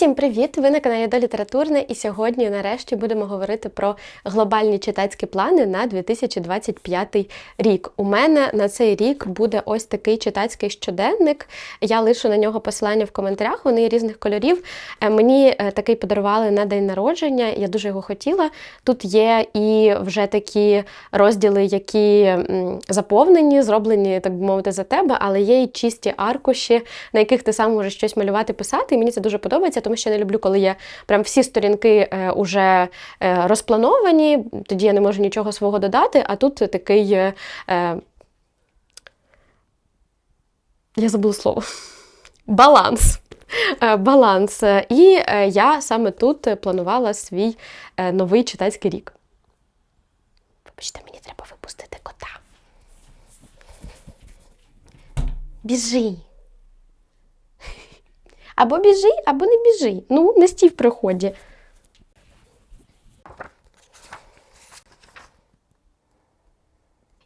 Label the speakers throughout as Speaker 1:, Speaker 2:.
Speaker 1: Усім привіт! Ви на каналі до Літературне, і сьогодні, нарешті, будемо говорити про глобальні читацькі плани на 2025 рік. У мене на цей рік буде ось такий читацький щоденник. Я лишу на нього посилання в коментарях. Вони різних кольорів. Е, Мені е, такий подарували на день народження. Я дуже його хотіла. Тут є і вже такі розділи, які заповнені, зроблені, так би мовити, за тебе, але є і чисті аркуші, на яких ти сам можеш щось малювати, писати. І мені це дуже подобається, тому що я не люблю, коли є прям всі сторінки е, уже е, розплановані, тоді я не можу нічого свого додати, а тут такий. Е, е, я забула слово. Баланс. Е, Баланс. Е, І е, я саме тут е, планувала свій е, новий читацький рік. Вибачте, мені треба випустити кота. Біжи. Або біжи, або не біжи. Ну, не стій в приході.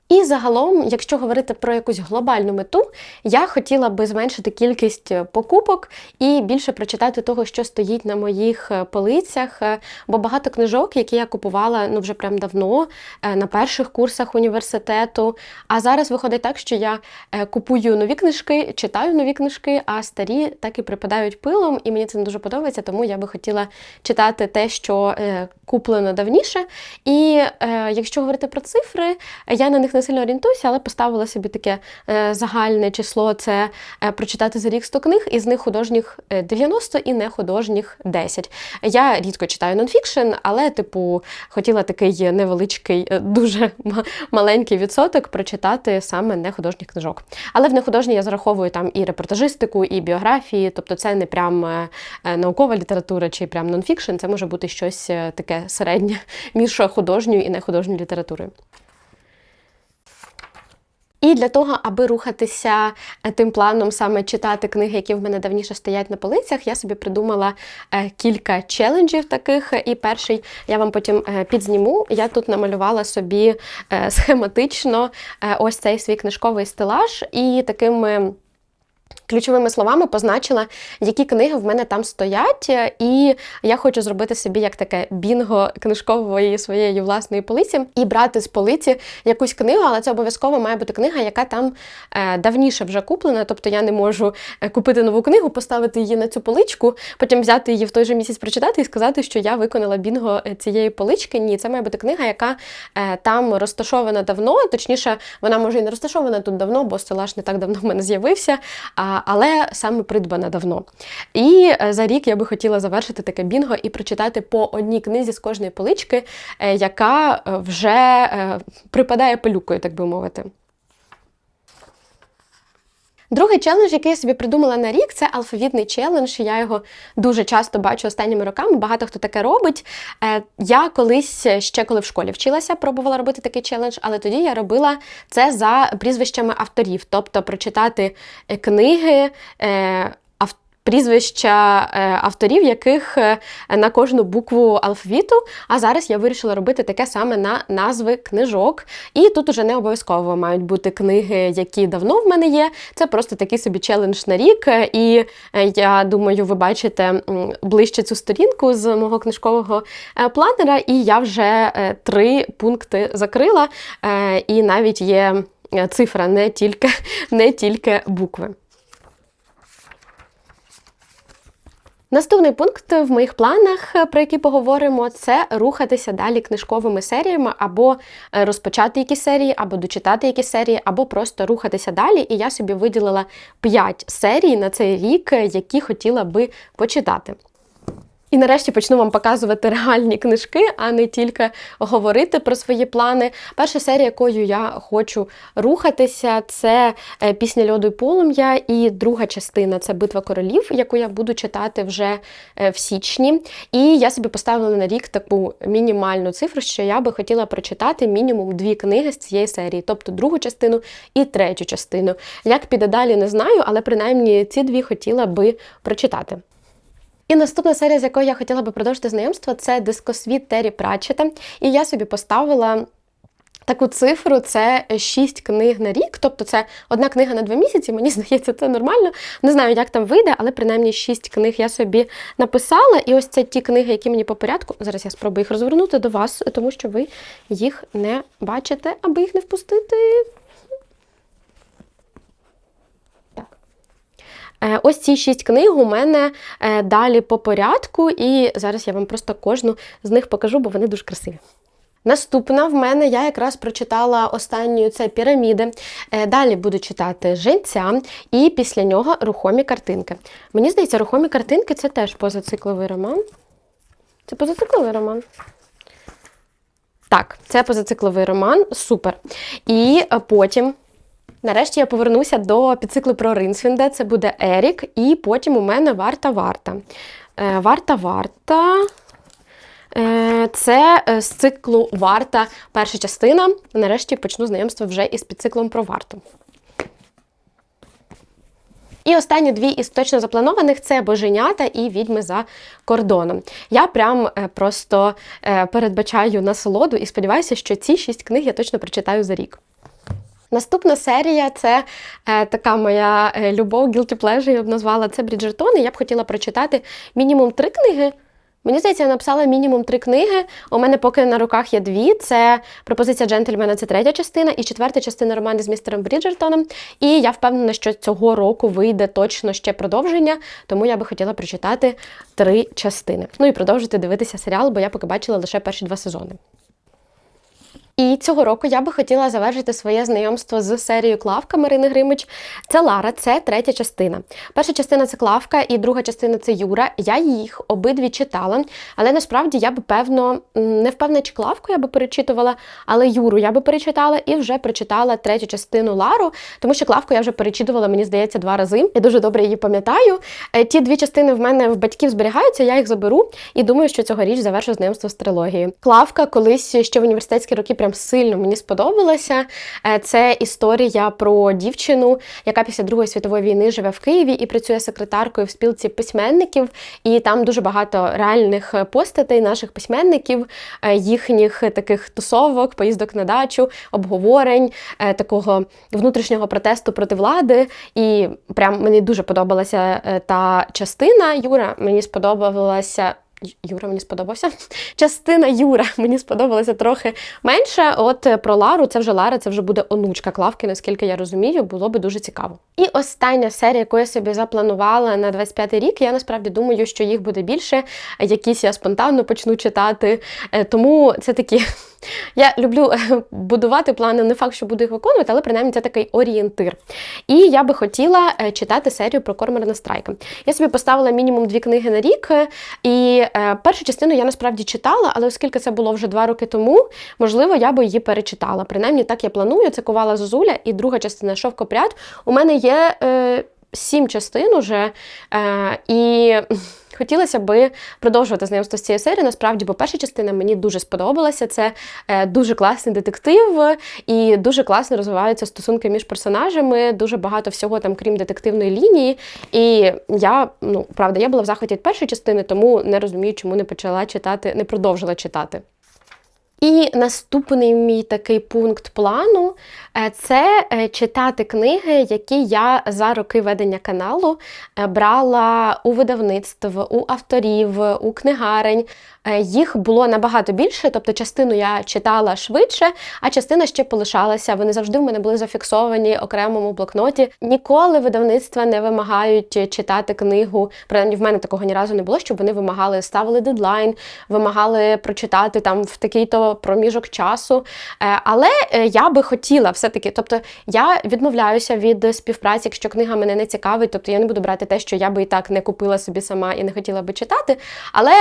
Speaker 1: І загалом, якщо говорити про якусь глобальну мету, я хотіла би зменшити кількість е, покупок і більше прочитати того, що стоїть на моїх е, полицях. е, Бо багато книжок, які я купувала ну вже прям давно, на перших курсах університету. А зараз виходить так, що я купую нові книжки, читаю нові книжки, а старі так і припадають пилом, і мені це не дуже подобається, тому я би хотіла читати те, що куплено давніше. І якщо говорити про цифри, я на них не сильно орієнтуюся, але поставила собі таке е, загальне число це е, прочитати за рік 100 книг, із них художніх е, 90 і не художніх 10. Я рідко читаю нонфікшн, але, типу, хотіла такий невеличкий, е, дуже ма- маленький відсоток прочитати саме нехудожніх книжок. Але в нехудожній я зараховую там і репортажистику, і біографії, тобто це не прям е, е, наукова література чи прям нонфікшн, це може бути щось е, таке середнє між художньою і нехудожньою літературою. І для того, аби рухатися е, тим планом, саме читати книги, які в мене давніше стоять на полицях, я собі придумала е, кілька челенджів таких. І перший я вам потім е, підзніму. Я тут намалювала собі схематично ось цей свій книжковий стелаж і такими. Ключовими словами позначила, які книги в мене там стоять, е, і я хочу зробити собі як таке бінго книжкової своєї власної полиці і брати з полиці якусь книгу, але це обов'язково має бути книга, яка там е, давніше вже куплена. Тобто я не можу е, купити нову книгу, поставити її на цю поличку, потім взяти її в той же місяць прочитати і сказати, що я виконала бінго цієї полички. Ні, це має бути книга, яка там розташована давно. Точніше, вона може і не розташована тут давно, бо стелаж не так давно в мене з'явився. А, але саме придбана давно. І е, за рік я би хотіла завершити таке бінго і прочитати по одній книзі з кожної полички, е, яка е, вже припадає пилюкою, так би мовити. Другий челендж, який я собі придумала на рік, це алфавітний челендж. Я його дуже часто бачу останніми роками. Багато хто таке робить. Е, Я колись ще коли в школі вчилася, пробувала робити такий челендж, але тоді я робила це за прізвищами авторів, тобто прочитати е, книги. Прізвища е, авторів, яких е, на кожну букву алфавіту. А зараз я вирішила робити таке саме на назви книжок. І тут уже не обов'язково мають бути книги, які давно в мене є. Це просто такий собі челендж на рік. І е, я думаю, ви бачите ближче цю сторінку з мого книжкового планера. І я вже три пункти закрила. І навіть є цифра, не тільки, не тільки букви. Наступний пункт в моїх планах, е, про які поговоримо, це рухатися далі книжковими серіями, або е, розпочати якісь серії, або дочитати якісь серії, або просто рухатися далі. І я собі виділила 5 серій на цей рік, е, які хотіла би почитати. І нарешті почну вам показувати реальні книжки, а не тільки говорити про свої плани. Перша серія, якою я хочу рухатися, це е, пісня льоду і полум'я. І друга частина це битва королів, яку я буду читати вже е, в січні. І я собі поставила на рік таку мінімальну цифру, що я би хотіла прочитати мінімум дві книги з цієї серії, тобто другу частину і третю частину. Як піде далі, не знаю, але принаймні ці дві хотіла би прочитати. І наступна серія, з якою я хотіла би продовжити знайомство, це дискосвіт Террі Пратчета. І я собі поставила таку цифру це 6 книг на рік, тобто це одна книга на два місяці. Мені здається, це нормально. Не знаю, як там вийде, але принаймні 6 книг я собі написала. І ось це ті книги, які мені по порядку. Зараз я спробую їх розвернути до вас, тому що ви їх не бачите, аби їх не впустити. Так. Е, Ось ці шість книг у мене е, далі по порядку, і зараз я вам просто кожну з них покажу, бо вони дуже красиві. Наступна в мене я якраз прочитала останню це піраміди. Е, Далі буду читати женця, і після нього рухомі картинки. Мені здається, рухомі картинки це теж позацикловий роман. Це позацикловий роман. Так, це позацикловий роман, супер. І е, потім, нарешті, я повернуся до підциклу про Ринсвінда. Це буде Ерік, і потім у мене варта-варта. Е, Варта-варта. Е, Це е, з циклу Варта перша частина. Нарешті почну знайомство вже із підциклом про варту. І останні дві із точно запланованих це боженята і відьми за кордоном. Я прям е, просто е, передбачаю насолоду і сподіваюся, що ці шість книг я точно прочитаю за рік. Наступна серія це е, така моя е, любов, guilty pleasure, я б назвала це Бріджертон. І я б хотіла прочитати мінімум три книги. Мені здається, я написала мінімум три книги. У мене поки на руках є дві. Це пропозиція джентльмена, це третя частина, і четверта частина роману з містером Бріджертоном. І я впевнена, що цього року вийде точно ще продовження, тому я би хотіла прочитати три частини. Ну і продовжити дивитися серіал, бо я поки бачила лише перші два сезони. І цього року я би хотіла завершити своє знайомство з серією Клавка Марини Гримич. Це Лара, це третя частина. Перша частина це Клавка, і друга частина це Юра. Я їх обидві читала, але насправді я би певно не впевнена, чи Клавку я би перечитувала, але Юру я би перечитала і вже прочитала третю частину Лару, тому що Клавку я вже перечитувала, мені здається, два рази. Я дуже добре її пам'ятаю. Е, Ті дві частини в мене в батьків зберігаються, я їх заберу і думаю, що цьогоріч завершу знайомство з трилогією. Клавка колись ще в університетські роки прям сильно мені сподобалася. Е, Це історія про дівчину, яка після Другої світової війни живе в Києві і працює секретаркою в спілці письменників. І там дуже багато реальних постатей наших письменників, е, їхніх таких тусовок, поїздок на дачу, обговорень, е, такого внутрішнього протесту проти влади. І прям мені дуже подобалася та частина. Юра мені сподобалася. Юра мені сподобався. Частина Юра мені сподобалася трохи менше. От е, про Лару, це вже Лара, це вже буде онучка Клавки, наскільки я розумію, було би дуже цікаво. І остання серія, яку я собі запланувала на 25-й рік, я насправді думаю, що їх буде більше. Якісь я спонтанно почну читати. Е, Тому це такі. Я люблю е, будувати плани, не факт, що буду їх виконувати, але принаймні це такий орієнтир. І я би хотіла е, читати серію про Корморана Страйка. Я собі поставила мінімум дві книги на рік, е, і першу частину я насправді читала, але оскільки це було вже два роки тому, можливо, я би її перечитала. Принаймні так я планую. Це ковала Зозуля і друга частина Шовкопряд. У мене є сім частин уже. Е, і. Хотілося би продовжувати знайомство з цією серією. Насправді, бо перша частина мені дуже сподобалася. Це е, дуже класний детектив, і дуже класно розвиваються стосунки між персонажами. Дуже багато всього там, крім детективної лінії. І я, ну правда, я була в захваті від першої частини, тому не розумію, чому не почала читати, не продовжила читати. І наступний мій такий пункт плану е, це е, читати книги, які я за роки ведення каналу е, брала у видавництв, у авторів, у книгарень. Їх було набагато більше, тобто частину я читала швидше, а частина ще полишалася. Вони завжди в мене були зафіксовані окремому блокноті. Ніколи видавництва не вимагають читати книгу. Принаймні в мене такого ні разу не було, щоб вони вимагали, ставили дедлайн, вимагали прочитати там в такий-то проміжок часу. Але я би хотіла все-таки, тобто я відмовляюся від співпраці, якщо книга мене не цікавить, тобто я не буду брати те, що я би і так не купила собі сама і не хотіла би читати. Але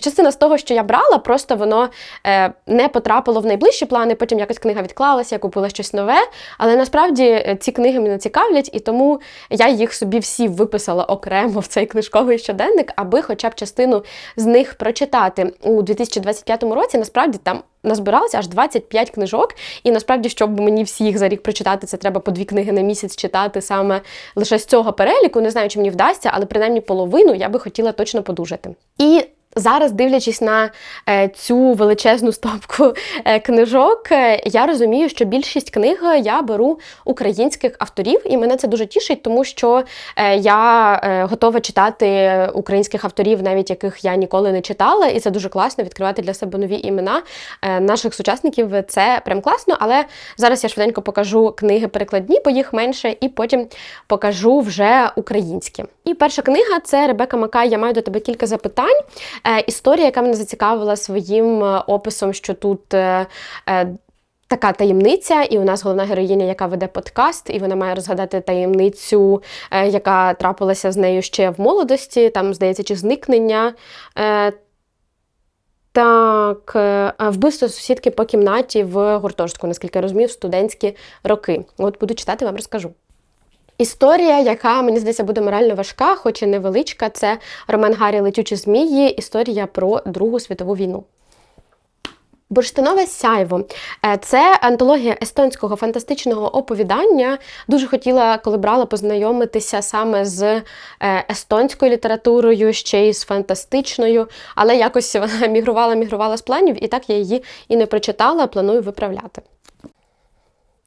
Speaker 1: Частина з того, що я брала, просто воно е, не потрапило в найближчі плани. Потім якась книга відклалася, я купила щось нове. Але насправді е, ці книги мене цікавлять, і тому я їх собі всі виписала окремо в цей книжковий щоденник, аби хоча б частину з них прочитати у 2025 році. Насправді там. Назбиралося аж 25 книжок, і насправді, щоб мені всі їх за рік прочитати, це треба по дві книги на місяць читати саме лише з цього переліку. Не знаю, чи мені вдасться, але принаймні половину я би хотіла точно подужати. І Зараз, дивлячись на е, цю величезну стопку е, книжок, е, я розумію, що більшість книг я беру українських авторів, і мене це дуже тішить, тому що я готова читати українських авторів, навіть яких я ніколи не читала, і це дуже класно відкривати для себе нові імена наших сучасників. Це прям класно. Але зараз я швиденько покажу книги перекладні, бо їх менше, і потім покажу вже українські. І перша книга це Ребека Макай. Я маю до тебе кілька запитань. Е, Історія, яка мене зацікавила своїм е, описом, що тут. е, Така таємниця, і у нас головна героїня, яка веде подкаст, і вона має розгадати таємницю, яка трапилася з нею ще в молодості, там, здається, чи зникнення. Так, вбивство сусідки по кімнаті в гуртожитку, наскільки я розумію, в студентські роки. От буду читати, вам розкажу. Історія, яка мені здається буде морально важка, хоч і невеличка, це роман Гаррі Летючі змії, історія про Другу світову війну. Бурштинове сяйво Е, це антологія естонського фантастичного оповідання. Дуже хотіла, коли брала познайомитися саме з е, естонською літературою, ще й з фантастичною, але якось вона мігрувала, мігрувала з планів, і так я її і не прочитала, планую виправляти.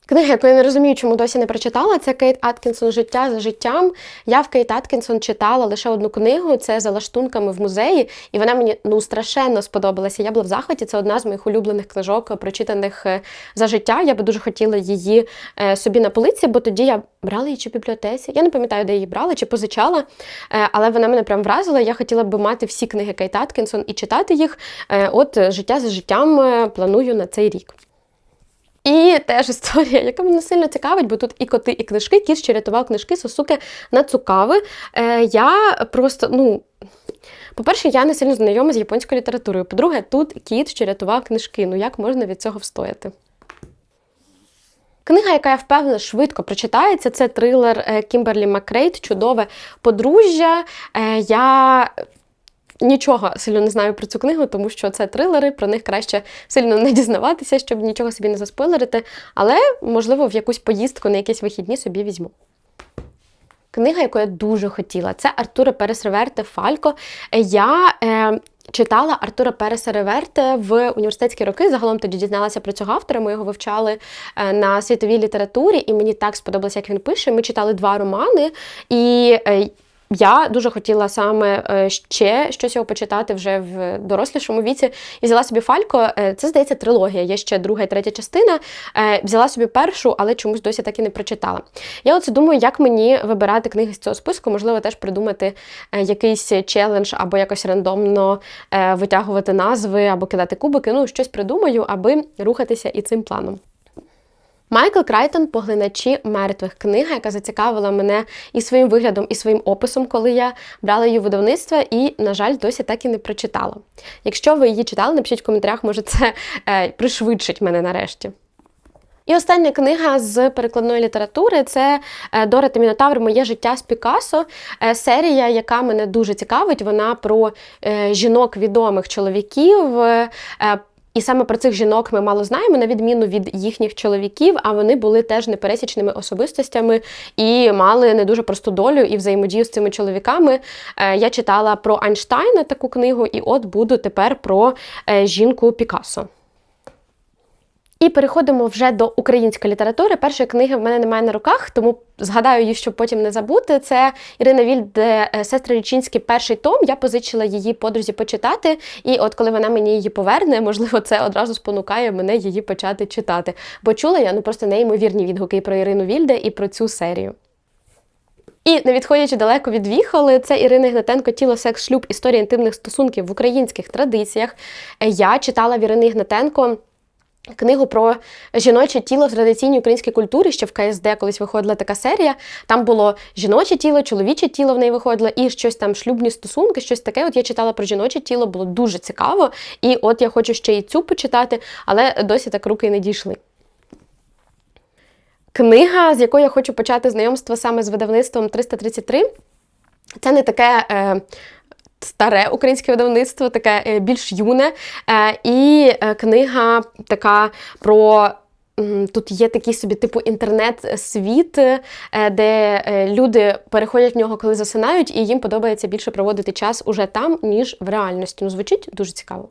Speaker 1: Книга, яку я не розумію, чому досі не прочитала, це Кейт Аткінсон Життя за життям. Я в Кейт Аткінсон читала лише одну книгу, це за лаштунками в музеї, і вона мені ну страшенно сподобалася. Я була в захваті. Це одна з моїх улюблених книжок, прочитаних е, за життя. Я би дуже хотіла її е, собі на полиці, бо тоді я брала її чи в бібліотеці. Я не пам'ятаю, де її брала чи позичала, е, але вона мене прям вразила. Я хотіла би мати всі книги Кейт Аткінсон і читати їх. От життя за життям планую на цей рік. І теж історія, яка мене сильно цікавить, бо тут і коти, і книжки. Кіт ще рятував книжки Сосуки Нацукави. Е, я просто, ну. По-перше, я не сильно знайома з японською літературою. По-друге, тут кіт ще рятував книжки. Ну як можна від цього встояти? Книга, яка я впевнена, швидко прочитається, це трилер е, Кімберлі Макрейт Чудове подружжя. Е, Я нічого сильно не знаю про цю книгу, тому що це трилери, про них краще сильно не дізнаватися, щоб нічого собі не заспойлерити. Але, можливо, в якусь поїздку на якісь вихідні собі візьму. Книга, яку я дуже хотіла, це Артура Перес Реверте Фалько. Я е, читала Артура Переса Реверте в університетські роки. Загалом тоді дізналася про цього автора. Ми його вивчали е, на світовій літературі, і мені так сподобалося, як він пише. Ми читали два романи, і е, я дуже хотіла саме е, ще щось його почитати вже в дорослішому віці. І взяла собі Фалько. Е, Це, здається, трилогія. Є ще друга і третя частина. Е, Взяла собі першу, але чомусь досі так і не прочитала. Я оце думаю, як мені вибирати книги з цього списку, можливо, теж придумати якийсь челендж або якось рандомно витягувати назви або кидати кубики. Ну, щось придумаю, аби рухатися і цим планом. Майкл Крайтон Поглиначі мертвих книга, яка зацікавила мене і своїм виглядом, і своїм описом, коли я брала її видавництво, і, на жаль, досі так і не прочитала. Якщо ви її читали, напишіть в коментарях, може це е, пришвидшить мене нарешті. І остання книга з перекладної літератури це е, Дора та Мінотавр Моє життя з Пікассо. Е, Серія, яка мене дуже цікавить, вона про е, жінок відомих чоловіків. І саме про цих жінок ми мало знаємо, на відміну від їхніх чоловіків, а вони були теж непересічними особистостями і мали не дуже просту долю і взаємодію з цими чоловіками. Е, Я читала про Айнштайна таку книгу, і от буду тепер про е, жінку Пікассо. І переходимо вже до української літератури. Першої книги в мене немає на руках, тому згадаю її, щоб потім не забути. Це Ірина Вільде Сестри Річинські перший том. Я позичила її подрузі почитати. І от коли вона мені її поверне, можливо, це одразу спонукає мене її почати читати. Бо чула я ну просто неймовірні відгуки про Ірину Вільде і про цю серію. І не відходячи далеко від Віхоли, це Ірина Ігнатенко Тіло, секс, шлюб, історія інтимних стосунків в українських традиціях. Я читала в Ірини Ігнатенко Книгу про жіноче тіло в традиційній українській культурі, ще в КСД колись виходила така серія. Там було жіноче тіло, чоловіче тіло в неї виходило, і щось там шлюбні стосунки, щось таке. От я читала про жіноче тіло, було дуже цікаво. І от я хочу ще і цю почитати, але досі так руки не дійшли. Книга, з якої я хочу почати знайомство саме з видавництвом 333. Це не таке. Е, старе українське видавництво, таке е, більш юне. Е, І е, книга така про тут є такий собі типу інтернет-світ, де люди переходять в нього, коли засинають, і їм подобається більше проводити час уже там, ніж в реальності. Ну, звучить дуже цікаво.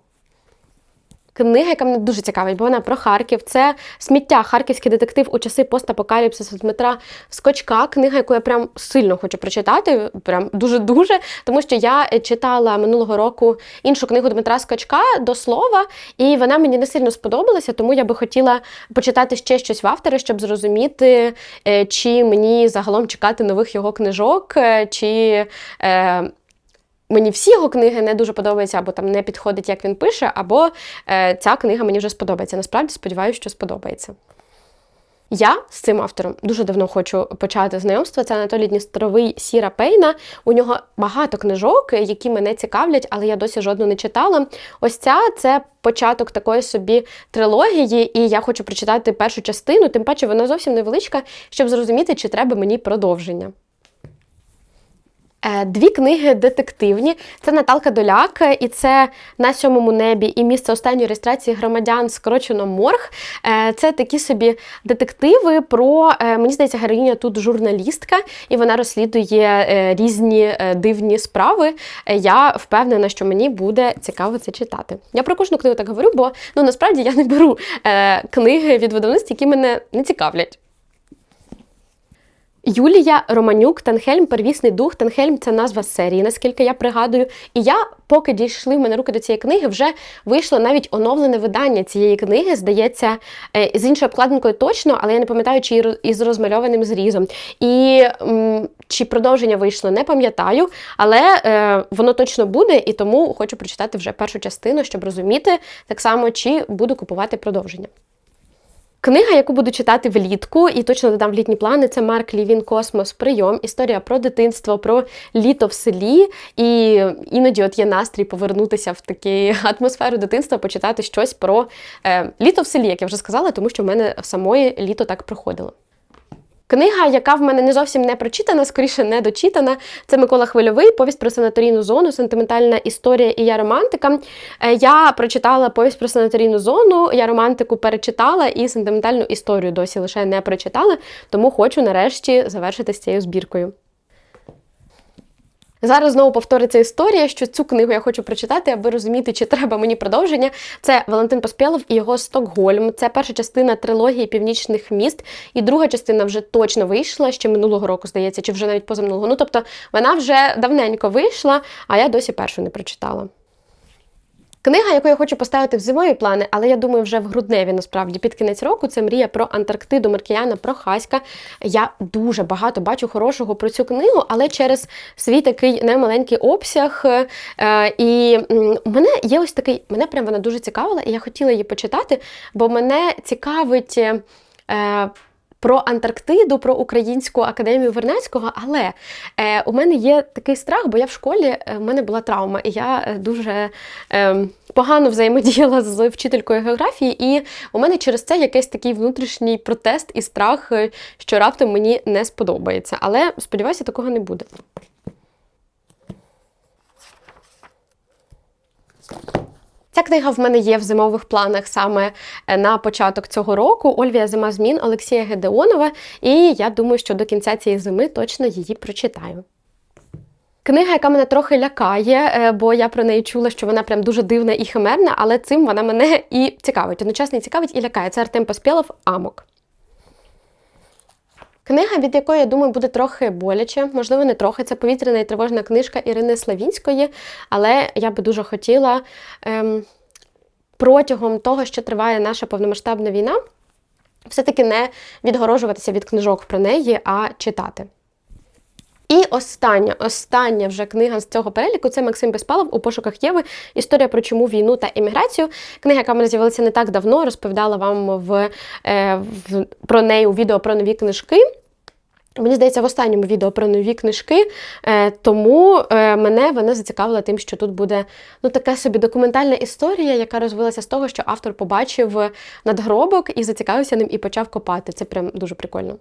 Speaker 1: Книга, яка мене дуже цікавить, бо вона про Харків. Це сміття, харківський детектив у часи постапокаліпсису Дмитра Скочка. Книга, яку я прям сильно хочу прочитати, прям дуже-дуже. Тому що я читала минулого року іншу книгу Дмитра Скочка до слова, і вона мені не сильно сподобалася, тому я би хотіла почитати ще щось в автора, щоб зрозуміти, е, чи мені загалом чекати нових його книжок, е, чи. Мені всі його книги не дуже подобаються, або там не підходить, як він пише, або е, ця книга мені вже сподобається. Насправді сподіваюся, що сподобається. Я з цим автором дуже давно хочу почати знайомство. Це Анатолій Дністровий Сіра Пейна. У нього багато книжок, які мене цікавлять, але я досі жодну не читала. Ось ця це початок такої собі трилогії, і я хочу прочитати першу частину, тим паче вона зовсім невеличка, щоб зрозуміти, чи треба мені продовження. Е, Дві книги детективні. Це Наталка Доляк, і це на сьомому небі і місце останньої реєстрації громадян скорочено морг. Е, Це такі собі детективи про, е, мені здається, героїня тут журналістка, і вона розслідує е, різні е, дивні справи. Е, Я впевнена, що мені буде цікаво це читати. Я про кожну книгу так говорю, бо ну насправді я не беру е, книги від видавництв, які мене не цікавлять. Юлія Романюк, Танхельм, первісний дух. Танхельм це назва серії, наскільки я пригадую. І я, поки дійшли в мене руки до цієї книги, вже вийшло навіть оновлене видання цієї книги, здається, е, з іншою обкладинкою точно, але я не пам'ятаю, чи із розмальованим зрізом. І чи продовження вийшло, не пам'ятаю, але е, воно точно буде, і тому хочу прочитати вже першу частину, щоб розуміти так само, чи буду купувати продовження. Книга, яку буду читати влітку, і точно додам в літні плани, це Марк Лівін Космос Прийом. Історія про дитинство, про літо в селі. І іноді от є настрій повернутися в таку атмосферу дитинства, почитати щось про е, літо в селі, як я вже сказала, тому що в мене самої літо так проходило. Книга, яка в мене не зовсім не прочитана, скоріше не дочитана, це Микола Хвильовий, повість про санаторійну зону, сентиментальна історія і я романтика. Е, Я прочитала повість про санаторійну зону, я романтику перечитала і сентиментальну історію досі лише не прочитала, тому хочу нарешті завершити з цією збіркою. Зараз знову повториться історія, що цю книгу я хочу прочитати, аби розуміти, чи треба мені продовження. Це Валентин Поспєлов і його Стокгольм. Це перша частина трилогії північних міст, і друга частина вже точно вийшла ще минулого року, здається, чи вже навіть позаминулого. Ну тобто вона вже давненько вийшла, а я досі першу не прочитала. Книга, яку я хочу поставити в зимові плани, але я думаю, вже в грудневі насправді під кінець року це мрія про Антарктиду Маркіяна Прохаська. Я дуже багато бачу хорошого про цю книгу, але через свій такий немаленький обсяг. Е, і у мене є ось такий, мене прям вона дуже цікавила, і я хотіла її почитати, бо мене цікавить. Про Антарктиду, про Українську академію Вернецького, але е, у мене є такий страх, бо я в школі е, в мене була травма, і я е, дуже е, погано взаємодіяла з вчителькою географії, і у мене через це якийсь такий внутрішній протест і страх, е, що раптом мені не сподобається. Але сподіваюся, такого не буде. Ця книга в мене є в зимових планах саме е, на початок цього року. Ольвія Зима змін Олексія Гедеонова. І я думаю, що до кінця цієї зими точно її прочитаю. Книга, яка мене трохи лякає, е, бо я про неї чула, що вона прям дуже дивна і химерна, але цим вона мене і цікавить. Одночасно і цікавить і лякає. Це Артем Поспєлов Амок. Книга, від якої, я думаю, буде трохи боляче, можливо, не трохи. Це повітряна і тривожна книжка Ірини Славінської, але я би дуже хотіла ем, протягом того, що триває наша повномасштабна війна, все-таки не відгорожуватися від книжок про неї, а читати. І остання, остання вже книга з цього переліку це Максим Безпалов у пошуках Єви. Історія про чому війну та імміграцію. Книга, яка мене з'явилася не так давно, розповідала вам в, е, в, про неї у відео про нові книжки. Мені здається, в останньому відео про нові книжки, е, тому е, мене вона зацікавила тим, що тут буде ну, така собі документальна історія, яка розвилася з того, що автор побачив надгробок і зацікавився ним і почав копати. Це прям дуже прикольно.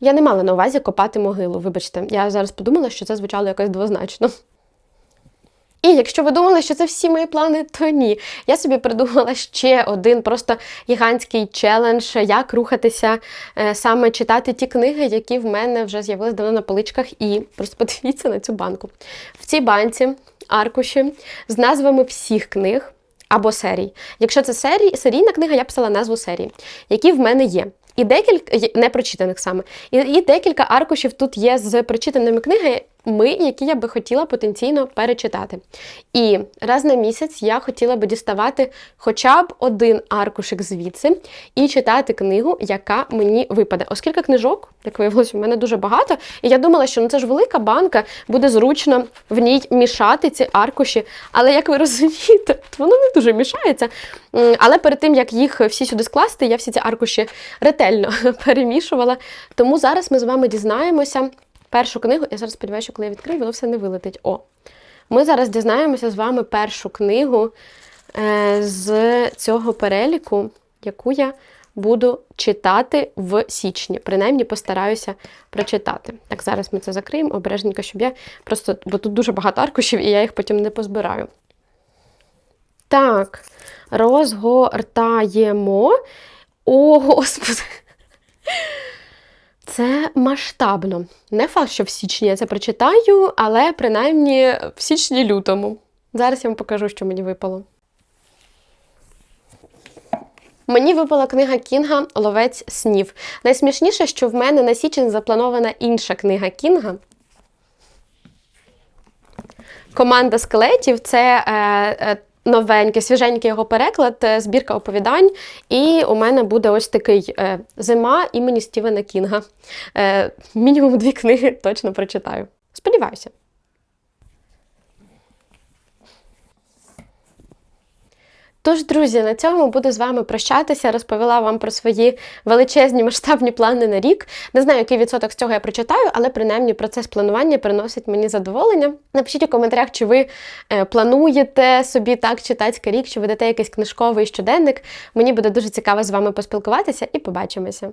Speaker 1: Я не мала на увазі копати могилу, вибачте. Я зараз подумала, що це звучало якось двозначно. І якщо ви думали, що це всі мої плани, то ні. Я собі придумала ще один просто гігантський челендж, як рухатися, е, саме читати ті книги, які в мене вже з'явилися давно на поличках. І просто подивіться на цю банку. В цій банці аркуші з назвами всіх книг або серій. Якщо це серій, серійна книга, я писала назву серії, які в мене є. І декілька не прочитаних саме. І, і декілька аркушів тут є з прочитаними книгами, які я би хотіла потенційно перечитати. І раз на місяць я хотіла би діставати хоча б один аркушик звідси і читати книгу, яка мені випаде. Оскільки книжок, як виявилось, у мене дуже багато. І я думала, що ну це ж велика банка, буде зручно в ній мішати ці аркуші. Але як ви розумієте, воно не дуже мішається. Але перед тим, як їх всі сюди скласти, я всі ці аркуші ретельно перемішувала. Тому зараз ми з вами дізнаємося першу книгу. Я зараз сподіваюся, що коли я відкрию, воно все не вилетить. О! Ми зараз дізнаємося з вами першу книгу е, з цього переліку, яку я буду читати в січні. Принаймні постараюся прочитати. Так, зараз ми це закриємо обережненько, щоб я просто, бо тут дуже багато аркушів, і я їх потім не позбираю. Так, розгортаємо. О, господи. Це масштабно. Не факт, що в січні я це прочитаю, але принаймні в січні-лютому. Зараз я вам покажу, що мені випало. Мені випала книга Кінга Ловець снів. Найсмішніше, що в мене на січень запланована інша книга Кінга. Команда скелетів це е, е, новенький, свіженький його переклад, е, збірка оповідань. І у мене буде ось такий е, зима імені Стівена Кінга. Е, мінімум дві книги точно прочитаю. Сподіваюся. Тож, друзі, на цьому буду з вами прощатися. Розповіла вам про свої величезні масштабні плани на рік. Не знаю, який відсоток з цього я прочитаю, але принаймні процес планування приносить мені задоволення. Напишіть у коментарях, чи ви е, плануєте собі так читацький рік, чи ведете якийсь книжковий щоденник. Мені буде дуже цікаво з вами поспілкуватися і побачимося.